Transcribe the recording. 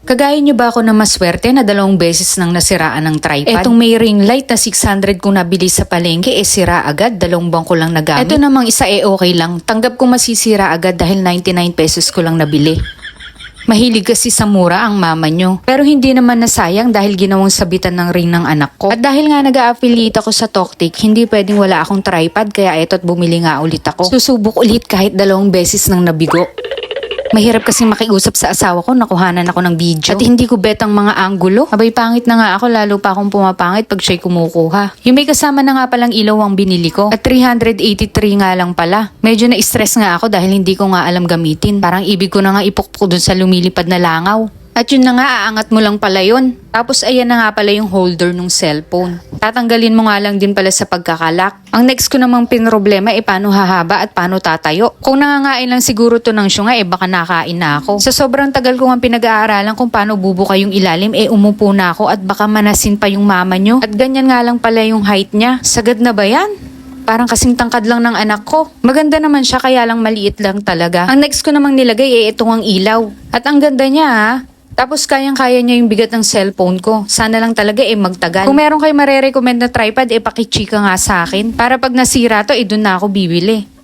Kagaya niyo ba ako na maswerte na dalawang beses nang nasiraan ng tripod? Etong may ring light na 600 kong nabili sa palengke, eh sira agad, dalawang buwan ko lang nagamit. Ito namang isa eh okay lang, tanggap ko masisira agad dahil 99 pesos ko lang nabili. Mahilig kasi sa mura ang mama nyo. Pero hindi naman nasayang dahil ginawang sabitan ng ring ng anak ko. At dahil nga nag-a-affiliate ako sa Toktik, hindi pwedeng wala akong tripod kaya eto't bumili nga ulit ako. Susubok ulit kahit dalawang beses nang nabigo. Mahirap kasi makiusap sa asawa ko, nakuhanan ako ng video. At hindi ko bet ang mga anggulo. Abay pangit na nga ako, lalo pa akong pumapangit pag siya'y kumukuha. Yung may kasama na nga palang ilaw ang binili ko. At 383 nga lang pala. Medyo na-stress nga ako dahil hindi ko nga alam gamitin. Parang ibig ko na nga ipukpok dun sa lumilipad na langaw. At yun na nga, aangat mo lang pala yun. Tapos ayan na nga pala yung holder ng cellphone. Tatanggalin mo nga lang din pala sa pagkakalak. Ang next ko namang pinroblema eh paano hahaba at paano tatayo. Kung nangangain lang siguro to ng syunga eh baka nakain na ako. Sa sobrang tagal ko nga pinag-aaralan kung paano bubuka yung ilalim eh umupo na ako at baka manasin pa yung mama nyo. At ganyan nga lang pala yung height niya. Sagad na ba yan? Parang kasing tangkad lang ng anak ko. Maganda naman siya kaya lang maliit lang talaga. Ang next ko namang nilagay eh itong ang ilaw. At ang ganda niya ha. Tapos kayang-kaya niya yung bigat ng cellphone ko. Sana lang talaga eh magtagal. Kung meron kayo mare-recommend na tripod, eh pakichika nga sa akin. Para pag nasira to, eh dun na ako bibili.